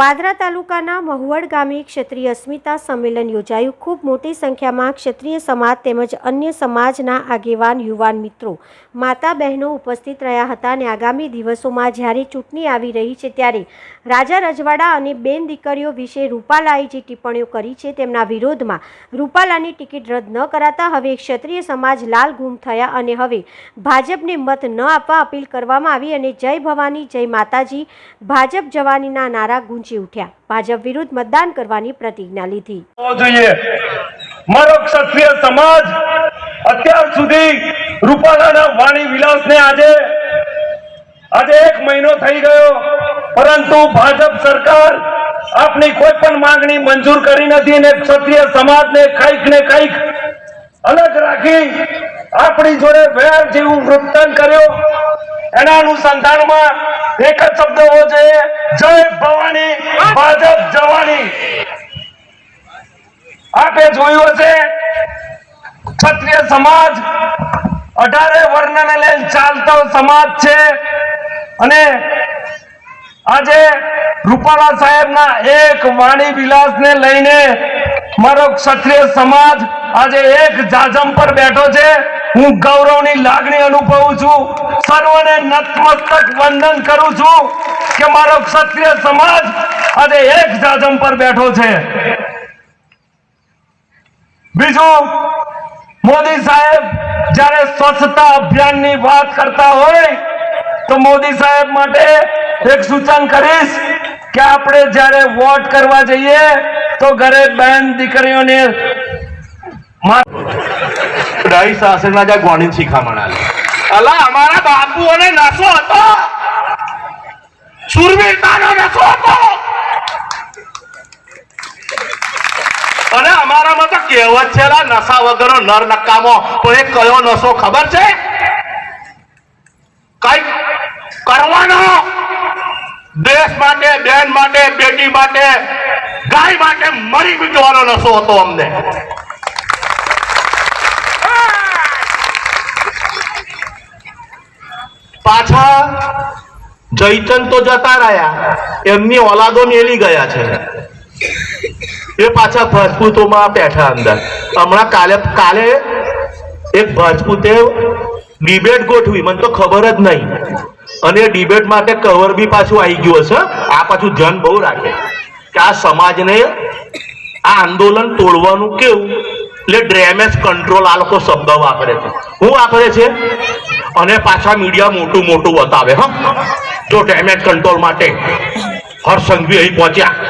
પાદરા તાલુકાના મહુવડ ગામે ક્ષત્રિય અસ્મિતા સંમેલન યોજાયું. ખૂબ મોટી સંખ્યામાં ક્ષત્રિય સમાજ તેમજ અન્ય સમાજના આગેવાન, યુવાન મિત્રો, માતા બહેનો ઉપસ્થિત રહ્યા હતા અને આગામી દિવસોમાં જ્યારે ચૂંટણી આવી રહી છે ત્યારે રાજા રજવાડા અને બેન દીકરીઓ વિશે રૂપાલાએ જે ટિપ્પણીઓ કરી છે તેમના વિરોધમાં રૂપાલાની ટિકિટ રદ ન કરાતા હવે ક્ષત્રિય સમાજ લાલ ગુમ થયા અને હવે ભાજપને મત ન આપવા અપીલ કરવામાં આવી અને જય ભવાની, જય માતાજી, ભાજપ જવાનીના નારા ગુંજી ઉઠ્યા. ભાજપ વિરુદ્ધ મતદાન કરવાની પ્રતિજ્ઞા લીધી. મારો ક્ષત્રિય સમાજ અત્યાર સુધી રૂપાલાના વાણી વિલાસને આજે આજે એક મહિનો થઈ ગયો, પરંતુ ભાજપ સરકાર આપની કોઈ પણ માંગણી મંજૂર કરી નથી અને ક્ષત્રિય સમાજને કંઈક ને કંઈક અલગ રાખી આપણી જોડે વેર જેવું વૃત્તન કર્યો. એના અનુસંધાનમાં એક જ શબ્દ હોવો જોઈએ. જય ભવાની, ભાજપ જવાની. આપે જોયું હશે, ક્ષત્રિય સમાજ અઢારે વર્ણને લઈને ચાલતો સમાજ છે. અને આજે રૂપાલા સાહેબના એક વાણી વિલાસને લઈને મારો ક્ષત્રિય સમાજ આજે એક જાજમ પર બેઠો છે. હું ગૌરવની લાગણી અનુભવું છું. સર્વને નતમસ્તક વંદન કરું છું કે મારો ક્ષત્રિય સમાજ આજે એક જાજમ પર બેઠો છે. બીજું, મોદી સાહેબ જ્યારે સ્વચ્છતા અભિયાનની વાત કરતા હોય, તો મોદી સાહેબ માટે એક સૂચન કરીશ કે આપણે જ્યારે વોટ કરવા જઈએ, તો ઘરે બેન દીકરીઓને ડાહી શાસકના જ્યાં ગોણીન શિખામણ આલે અલા, અમારા બાપુઓને નશો હતો. સુરવીરતાનો નશો હતો. અને અમારામાં તો કહેવત છે નશા વગરનો નર નકામો. પણ એ કયો નશો ખબર છે? કઈ કરવાનો. દેશ માટે, બેન માટે, બેટી માટે, ગાય માટે મરી બીજવાનો નશો હતો અમને પાછા જયચંદ તો જતા રહ્યા. એમની ઓલાદો મેલી ગયા છે. એ પાછા ભજપૂતોમાં બેઠા અંદર. હમણાં કાલે કાલે એક ભજપૂતે ડિબેટ ગોઠવી. મને તો ખબર જ નહીં. અને ડિબેટ માટે કવર બી પાછું આવી ગયું હશે. આ પાછું ધ્યાન બહુ રાખે. કે આ સમાજને આ આંદોલન તોડવાનું કેવું? એટલે ડ્રેમેજ કંટ્રોલ આ લોકો શબ્દ વાપરે છે. શું વાપરે છે? અને પાછા મીડિયા મોટું મોટું બતાવે, હા? તો ડેમેજ કંટ્રોલ માટે હર્ષ સંઘવી અહીં પહોંચ્યા.